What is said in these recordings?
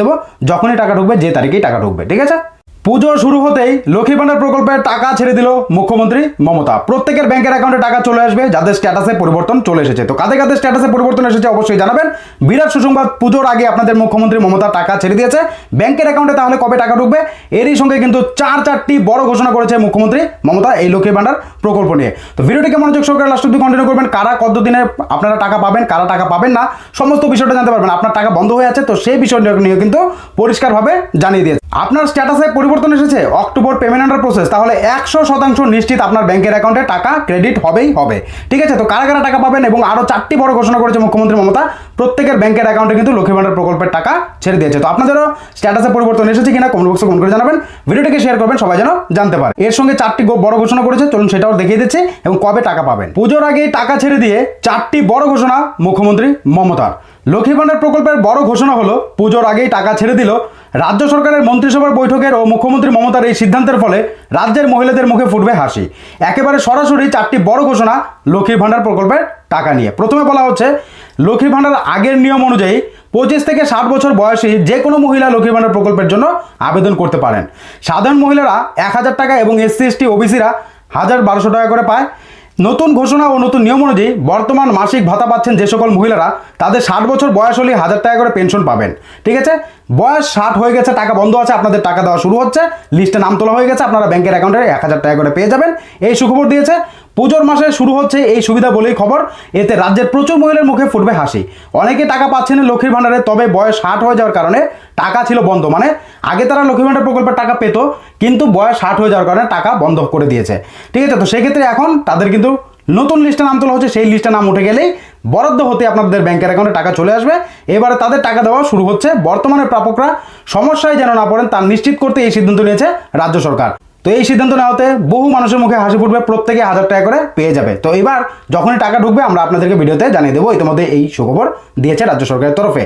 দেবো। যখনই টাকা ঢুকবে যে তারিখেই টাকা ঢুকবে ঠিক আছে? পুজো শুরু হতেই লক্ষ্মী ভান্ডার প্রকল্পের টাকা ছেড়ে দিল মুখ্যমন্ত্রী মমতা। প্রত্যেকের ব্যাংকের অ্যাকাউন্টে টাকা চলে আসবে, যাদের স্ট্যাটাসে পরিবর্তন চলে এসেছে। তো কাদের কাদের স্ট্যাটাসে পরিবর্তন এসেছে অবশ্যই জানাবেন। বিরাট সুসংবাদ পুজোর আগে আপনাদের মুখ্যমন্ত্রী মমতা টাকা ছেড়ে দিয়েছে। ব্যাংকের অ্যাকাউন্টে তাহলে কবে টাকা ঢুকবে? এরই সঙ্গে কিন্তু চার চারটি বড় ঘোষণা করেছে মুখ্যমন্ত্রী মমতা এই লক্ষ্মী ভান্ডার প্রকল্প নিয়ে। তো ভিডিওটিকে মনোযোগ সহকারে লাস্ট অব্দি কন্টিনিউ করবেন। কারা কত দিনে আপনারা টাকা পাবেন, কারা টাকা পাবেন না, সমস্ত বিষয়টা জানতে পারবেন। আপনার টাকা বন্ধ হয়ে আছে, তো সেই বিষয়টা নিয়ে কিন্তু পরিষ্কারভাবে জানিয়ে দিয়েছে। আপনার স্ট্যাটাসে পরিবর্তন এসেছে, অক্টোবর পেমেন্ট আন্ডার প্রসেস তাহলে একশো শতাংশ নিশ্চিত আপনার ব্যাংকের অ্যাকাউন্টে টাকা ক্রেডিট হবেই হবে। ঠিক আছে? তো কারা কারা টাকা পাবেন? এবং আরও চারটি বড় ঘোষণা করেছে মুখ্যমন্ত্রী মমতা, প্রত্যেকের ব্যাংকের অ্যাকাউন্টে কিন্তু লক্ষ্মী ভান্ডার প্রকল্পের টাকা ছেড়ে দিয়েছে। তো আপনাদেরও স্ট্যাটাসে পরিবর্তন এসেছে কিনা কমেন্ট বক্সে কমেন্ট করে জানাবেন। ভিডিওটিকে শেয়ার করবেন, সবাই যেন জানতে পারে। এর সঙ্গে চারটি বড় ঘোষণা করেছে, চলুন সেটাও দেখিয়ে দিচ্ছে, এবং কবে টাকা পাবেন? পুজোর আগেই টাকা ছেড়ে দিয়ে চারটি বড় ঘোষণা মুখ্যমন্ত্রী মমতার। লক্ষ্মী ভান্ডার প্রকল্পের বড় ঘোষণা হলো, পুজোর আগেই টাকা ছেড়ে দিল রাজ্য সরকারের মন্ত্রিসভার বৈঠকের ও মুখ্যমন্ত্রী মমতার এই সিদ্ধান্তের ফলে রাজ্যের মহিলাদের মুখে ফুটবে হাসি। একেবারে সরাসরি চারটি বড় ঘোষণা লক্ষ্মীর ভান্ডার প্রকল্পের টাকা নিয়ে। প্রথমে বলা হচ্ছে, লক্ষ্মীর ভান্ডার আগের নিয়ম অনুযায়ী পঁচিশ থেকে ষাট বছর বয়সী যে কোনো মহিলা লক্ষ্মীর ভান্ডার প্রকল্পের জন্য আবেদন করতে পারেন। সাধারণ মহিলারা এক হাজার টাকা এবং এসসি এসটি ওবিসিরা হাজার বারোশো টাকা করে পায়। নতুন ঘোষণা ও নতুন নিয়ম অনুযায়ী বর্তমান মাসিক ভাতা পাচ্ছেন যে সকল মহিলারা, তাদের ষাট বছর বয়স হলে হাজার টাকা করে পেনশন পাবেন। ঠিক আছে? বয়স ষাট হয়ে গেছে, টাকা বন্ধ আছে, আপনাদের টাকা দেওয়া শুরু হচ্ছে লিস্টে নাম তোলা হয়ে গেছে, আপনারা ব্যাংকের অ্যাকাউন্টে এক হাজার টাকা করে পেয়ে যাবেন। এই সুখবর দিয়েছে পুজোর মাসে শুরু হচ্ছে এই সুবিধা বলেই খবর। এতে রাজ্যের প্রচুর মহিলার মুখে ফুটবে হাসি। অনেকে টাকা পাচ্ছেন লক্ষ্মীর ভাণ্ডারে, তবে বয়স ষাট হয়ে যাওয়ার কারণে টাকা ছিল বন্ধ। মানে আগে তারা লক্ষ্মী ভাণ্ডার প্রকল্পের টাকা পেত, কিন্তু বয়স ষাট হয়ে যাওয়ার কারণে টাকা বন্ধ করে দিয়েছে। ঠিক আছে, তো সেক্ষেত্রে এখন তাদের কিন্তু নতুন লিস্টে নাম তোলা হচ্ছে। সেই লিস্টে নাম উঠে গেলেই বরাদ্দ হতে আপনাদের ব্যাংকের অ্যাকাউন্টে টাকা চলে আসবে। এবারে তাদের টাকা দেওয়া শুরু হচ্ছে। বর্তমানে প্রাপকরা সমস্যায় যেন না পড়েন, তা নিশ্চিত করতে এই সিদ্ধান্ত নিয়েছে রাজ্য সরকার। তো এই সিদ্ধান্ত নেওয়াতে বহু মানুষের মুখে হাসি ফুটবে, প্রত্যেকে হাজার টাকা করে পেয়ে যাবে। তো এবার যখনই টাকা ঢুকবে, আমরা আপনাদেরকে ভিডিওতে জানিয়ে দেবো ইতিমধ্যে এই সুখবর দিয়েছে রাজ্য সরকারের তরফে।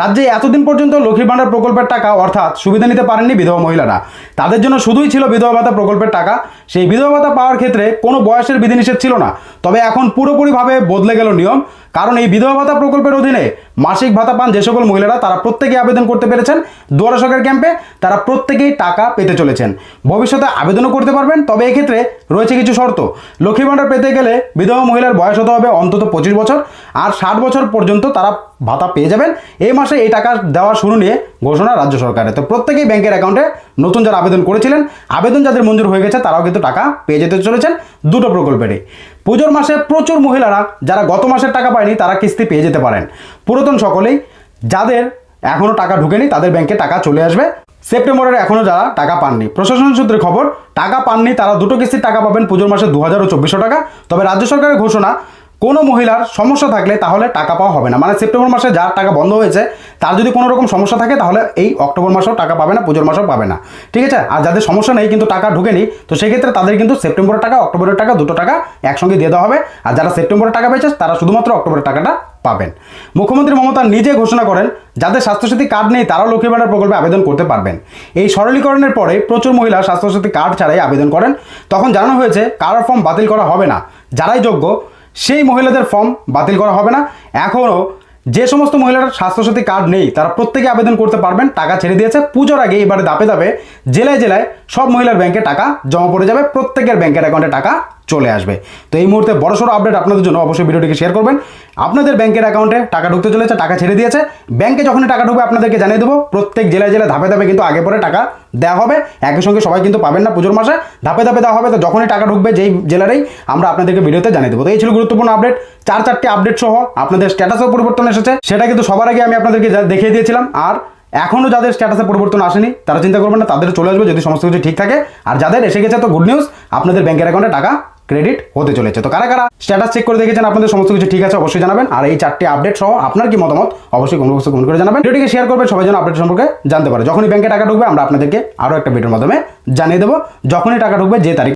রাজ্যে এতদিন পর্যন্ত লক্ষ্মীর ভাণ্ডার প্রকল্পের টাকা অর্থাৎ সুবিধা নিতে পারেননি বিধবা মহিলারা। তাদের জন্য শুধুই ছিল বিধবা ভাতা প্রকল্পের টাকা। সেই বিধবা ভাতা পাওয়ার ক্ষেত্রে কোনো বয়সের বিধিনিষেধ ছিল না। তবে এখন পুরোপুরিভাবে বদলে গেল নিয়ম। কারণ এই বিধবা ভাতা প্রকল্পের অধীনে মাসিক ভাতা পান যে সকল মহিলারা, তারা প্রত্যেকেই আবেদন করতে পেরেছেন। দুয়ারা সরকার ক্যাম্পে তারা প্রত্যেকেই টাকা পেতে চলেছেন। ভবিষ্যতে আবেদনও করতে পারবেন, তবে এক্ষেত্রে রয়েছে কিছু শর্ত। লক্ষ্মী ভাণ্ডার পেতে গেলে বিধবা মহিলার বয়স হতে হবে অন্তত পঁচিশ বছর, আর ষাট বছর পর্যন্ত তারা ভাতা পেয়ে যাবেন। এই মাসে এই টাকা দেওয়া শুরু নিয়ে ঘোষণা রাজ্য সরকারের। তো প্রত্যেকেই ব্যাংকের অ্যাকাউন্টে নতুন যারা আবেদন করেছিলেন, আবেদন যাদের মঞ্জুর হয়ে গেছে, তারাও কিন্তু টাকা পেয়ে যেতে চলেছেন দুটো প্রকল্পেরই পুজোর মাসে প্রচুর মহিলারা, যারা গত মাসের টাকা পায়নি, তারা কিস্তি পেয়ে যেতে পারেন। পুরাতন সকলেই, যাদের এখনও টাকা ঢুকেনি, তাদের ব্যাংকে টাকা চলে আসবে। সেপ্টেম্বরের এখনও যারা টাকা পাননি। প্রশাসন সূত্রে খবর, টাকা পাননি, তারা দুটো কিস্তির টাকা পাবেন পুজোর মাসে দু হাজার টাকা। তবে রাজ্য সরকারের ঘোষণা কোনো মহিলার সমস্যা থাকলে তাহলে টাকা পাওয়া হবে না। মানে সেপ্টেম্বর মাসে যার টাকা বন্ধ হয়েছে, তার যদি কোনো রকম সমস্যা থাকে, তাহলে এই অক্টোবর মাসেও টাকা পাবে না, পুজোর মাসেও পাবে না। ঠিক আছে? আর যাদের সমস্যা নেই, কিন্তু টাকা ঢুকেনি, তো সেক্ষেত্রে তাদের কিন্তু সেপ্টেম্বরের টাকা, অক্টোবরের টাকা, দুটো টাকা একসঙ্গে দিয়ে দেওয়া হবে। আর যারা সেপ্টেম্বরের টাকা পেয়েছে, তারা শুধুমাত্র অক্টোবরের টাকাটা পাবেন। মুখ্যমন্ত্রী মমতা নিজে ঘোষণা করেন, যাদের স্বাস্থ্যসাথী কার্ড নেই, তারাও লক্ষ্মী ভাণ্ডার প্রকল্পে আবেদন করতে পারবেন। এই সরলীকরণের পরে প্রচুর মহিলা স্বাস্থ্যসাথী কার্ড ছাড়াই আবেদন করেন। তখন জানানো হয়েছে কারোর ফর্ম বাতিল করা হবে না। যারাই যোগ্য সেই মহিলাদের ফর্ম বাতিল করা হবে না। এখনও যে সমস্ত মহিলার স্বাস্থ্যসাথী কার্ড নেই, তারা প্রত্যেকে আবেদন করতে পারবেন, টাকা ছেড়ে দিয়েছে। পুজোর আগে এবারে দাপে দাপে জেলায় জেলায় সব মহিলার ব্যাংকে টাকা জমা পড়ে যাবে। প্রত্যেকের ব্যাংকের অ্যাকাউন্টে টাকা চলে আসবে। তো এই মুহূর্তে বড়সড় আপডেট আপনাদের জন্য অবশ্যই ভিডিওটিকে শেয়ার করবেন। আপনাদের ব্যাংকের অ্যাকাউন্টে টাকা ঢুকতে চলেছে, টাকা ছেড়ে দিয়েছে। ব্যাংকে যখনই টাকা ঢুকবে, আপনাদেরকে জানিয়ে দেবো, প্রত্যেক জেলায় জেলায় ধাপে ধাপে কিন্তু আগে পরে টাকা দেওয়া হবে। একই সঙ্গে সবাই কিন্তু পাবেন না পুজোর মাসে। ধাপে ধাপে দেওয়া হবে, তো যখনই টাকা ঢুকবে, যেই জেলারেই আমরা আপনাদেরকে ভিডিওতে জানিয়ে দেবো। তো এই ছিল গুরুত্বপূর্ণ আপডেট চার চারটি আপডেট সহ আপনাদের স্ট্যাটাসও পরিবর্তন এসেছে। সেটা কিন্তু সবার আগে আমি আপনাদেরকে দেখিয়ে দিয়েছিলাম। আর এখনও যাদের স্ট্যাটাসে পরিবর্তন আসেনি, তারা চিন্তা করবেন না তাদের চলে আসবে যদি সমস্ত কিছু ঠিক থাকে। আর যাদের এসে গেছে, তো গুড নিউজ আপনাদের ব্যাংকের অ্যাকাউন্টে টাকা ক্রেডিট হতে চলেছে। তো কারা কারা? স্ট্যাটাস চেক করে দেখেছেন, আপনাদের সমস্ত কিছু ঠিক আছে, অবশ্যই জানাবেন। আর এই চারটি আপডেট সহ আপনার কি মতামত? অবশ্যই কোনো কিছু কমেন্ট করে জানাবেন। ভিডিওটিকে শেয়ার করবেন, সবাই যেন আপডেট সম্পর্কে জানতে পারে। যখনই ব্যাংকে টাকা ঢুকবে, আমরা আপনাদেরকে আরও একটা ভিডিওর মাধ্যমে জানিয়ে দেবো। যখনই টাকা ঢুকবে, যে তারিখ